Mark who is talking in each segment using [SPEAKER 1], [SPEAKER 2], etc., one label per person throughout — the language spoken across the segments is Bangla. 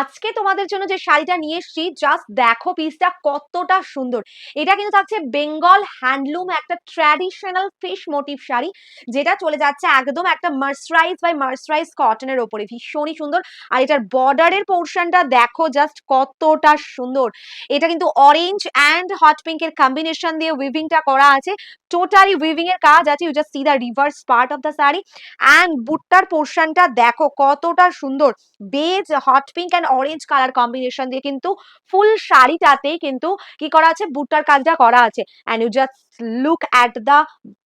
[SPEAKER 1] আজকে তোমাদের জন্য যে শাড়িটা নিয়ে এসেছি জাস্ট দেখো পিসটা কতটা সুন্দর। এটা কিন্তু থাকছে বেঙ্গল হ্যান্ডলুম একটা ট্র্যাডিশনাল ফিশ মোটিভ শাড়ি, যেটা চলে যাচ্ছে একদম একটা মার্সরাইজ বাই মার্সরাইজ কটনের ওপরে। ভীষণই সুন্দর। আর এটার বর্ডারের পোর্শনটা দেখো জাস্ট কতটা সুন্দর। এটা কিন্তু অরেঞ্জ অ্যান্ড হট পিঙ্কের কম্বিনেশন দিয়ে উইভিংটা করা আছে। টোটালি উইভিং এর কাজ আছে। You just see the reverse part of the sari. And বুটটার পোর্শনটা দেখো কতটা সুন্দর। Beige hot pink orange colour combination দিয়ে কিন্তু ফুল শাড়িটাতেই কিন্তু কি করা আছে? বুটটার কাজটা করা আছে। And you just look at the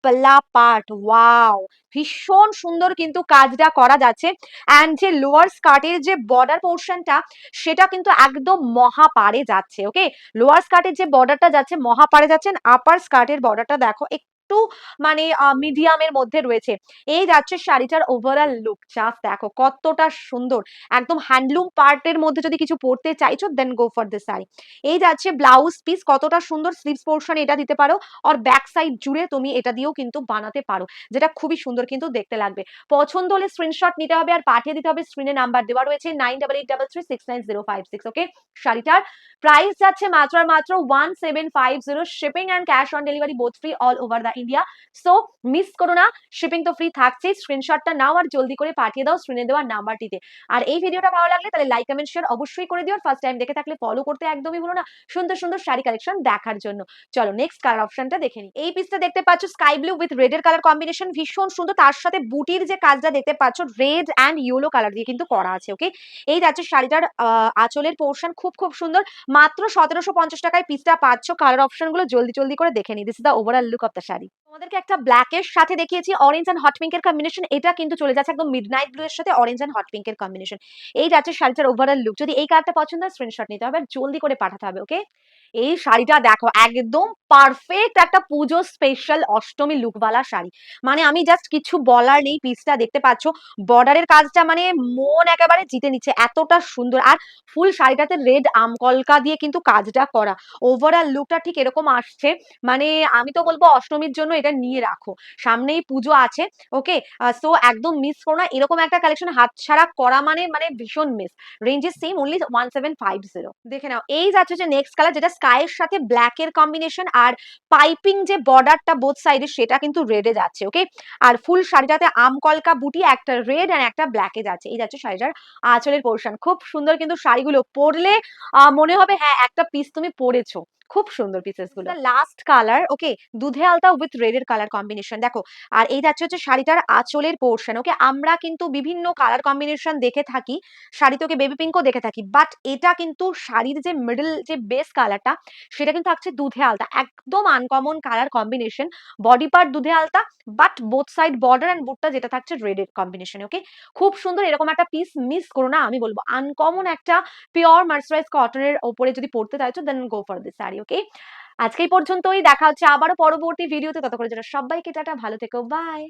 [SPEAKER 1] পাল্লা পার্ট ওয়াও ভীষণ সুন্দর কিন্তু কাজটা করা যাচ্ছে। অ্যান্ড যে লোয়ার স্কার্টের যে বর্ডার পোর্শনটা সেটা কিন্তু একদম মহাপারে যাচ্ছে ওকে লোয়ার স্কার্টের যে বর্ডারটা যাচ্ছে মহাপারে যাচ্ছে। আপার স্কার্টের বর্ডারটা দেখো একটু মানে মিডিয়ামের মধ্যে রয়েছে। এই যাচ্ছে শাড়িটার ওভারঅল লুক জাস্ট দেখো কতটা সুন্দর। একদম হ্যান্ডলুম পার্টের মধ্যে যদি কিছু পড়তে চাইছো then go for the sari এই যাচ্ছে ব্লাউজ পিস কতটা সুন্দর স্লিভস পোর্শন এটা দিতে পারো আর ব্যাক সাইড জুড়ে তুমি এটা দিয়েও কিন্তু বানাতে পারো, যেটা খুবই সুন্দর কিন্তু দেখতে লাগবে। পছন্দ হলে স্ক্রিনশট নিতে হবে আর পাঠিয়ে দিতে হবে স্ক্রিনে নাম্বার দেওয়া রয়েছে nine double eight double three six nine zero five six okay শাড়িটার প্রাইস যাচ্ছে মাত্র আর মাত্র one seven five zero shipping and cash on delivery both free all over the India so miss করো না শিপিং তো ফ্রি থাকছেই স্ক্রিনশটটা নাও আর জলদি করে পাঠিয়ে দাও স্ক্রিনে দেওয়া নাম্বারটিতে আর এই ভিডিওটা ভালো লাগলে তাহলে লাইক কমেন্ট শেয়ার অবশ্যই করে দিও ফার্স্ট টাইম দেখে থাকলে ফলো করতে একদমই ভুলো না সুন্দর সুন্দর শাড়ি কালেকশন দেখার জন্য। চলো নেক্সট কালার অপশনটা দেখে নিই। এই পিসটা দেখতে পাচ্ছ স্কাই ব্লু উইথ রেডের কালার কম্বিনেশন ভীষণ সুন্দর। তার সাথে বুটির যে কাজটা দেখতে পাচ্ছ রেড অ্যান্ড ইয়েলো কালার দিয়ে কিন্তু করা আছে ওকে এই যাচ্ছে শাড়িটার আঁচলের পোর্শন খুব খুব সুন্দর। মাত্র সতেরোশো পঞ্চাশ টাকায় পিসটা পাচ্ছ। কালার অপশনগুলো জলদি জলদি করে দেখে নি this the overall look of the sari. everybody. তোমাদেরকে একটা ব্ল্যাক এর সাথে দেখিয়েছি অরেঞ্জ অ্যান্ড হট পিঙ্কের কম্বিনেশন এটা কিন্তু চলে যাচ্ছে একদম মিড নাইট ব্লু এর সাথে অরেঞ্জ অ্যান্ড হট পিঙ্কের কম্বিনেশন এই যাচ্ছে শাড়িটার ওভারঅল লুক যদি এই কালারটা পছন্দ হয় স্ক্রিনশট নিতে হবে, জলদি করে পাঠাতে হবে ওকে এই শাড়িটা দেখো, একদম পারফেক্ট একটা পুজো স্পেশাল অষ্টমী লুকওয়ালা শাড়ি। মানে আমি জাস্ট কিছু বলার নেই পিসটা দেখতে পাচ্ছ। বর্ডারের কাজটা মানে মন একেবারে জিতে নিচ্ছে, এতটা সুন্দর। আর ফুল শাড়িটাতে রেড আমকলকা দিয়ে কিন্তু কাজটা করা। ওভারঅল লুকটা ঠিক এরকম আসছে। মানে আমি তো বলব, অষ্টমীর জন্য এটা নিয়ে রাখো। সামনেই পুজো আছে ওকে সো একদম মিস করো না। এরকম একটা কালেকশন হাতছাড়া করা মানে মানে ভীষণ miss range ranges same only one seven five zero দেখে নাও। এই যাচ্ছে যে নেক্সট কালার যেটা স্কাইয়ের সাথে ব্ল্যাক এর কম্বিনেশন আর পাইপিং যে বর্ডারটা বোথ সাইডে সেটা কিন্তু রেডে যাচ্ছে ওকে আর ফুল শাড়িটাতে আম, কলকা, বুটি, একটা রেড আর একটা ব্ল্যাকে যাচ্ছে। এই যাচ্ছে শাড়িটার আঁচলের পোর্শন খুব সুন্দর কিন্তু শাড়িগুলো পরলে মনে হবে হ্যাঁ একটা পিস তুমি পরেছো। খুব সুন্দর পিসেসগুলো। লাস্ট কালার ওকে দুধে আলতা উইথ রেড এর কালার কম্বিনেশন দেখো আর এই যাচ্ছে হচ্ছে শাড়িটার আঁচলের পোর্শন ওকে আমরা কিন্তু বিভিন্ন কালার কম্বিনেশন দেখে থাকি শাড়ি তোকে বেবি পিঙ্কও দেখে থাকি বাট এটা কিন্তু শাড়ির যে মিডল যে বেস কালারটা সেটা কিন্তু থাকছে দুধে আলতা। একদম uncommon colour combination body part দুধে আলতা but both side border and বুটটা যেটা থাকছে রেড এর কম্বিনেশন ওকে খুব সুন্দর এরকম একটা পিস মিস করো না আমি বলব। আনকমন একটা পিওর মার্সারাইজ কটনের ওপরে যদি পড়তে চাইছো then go for this sari. Okay আজকে পর্যন্তই, দেখা হচ্ছে আবারও পরবর্তী ভিডিওতে তত করে যেটা সবাইকে টাটা, ভালো থেকো বাই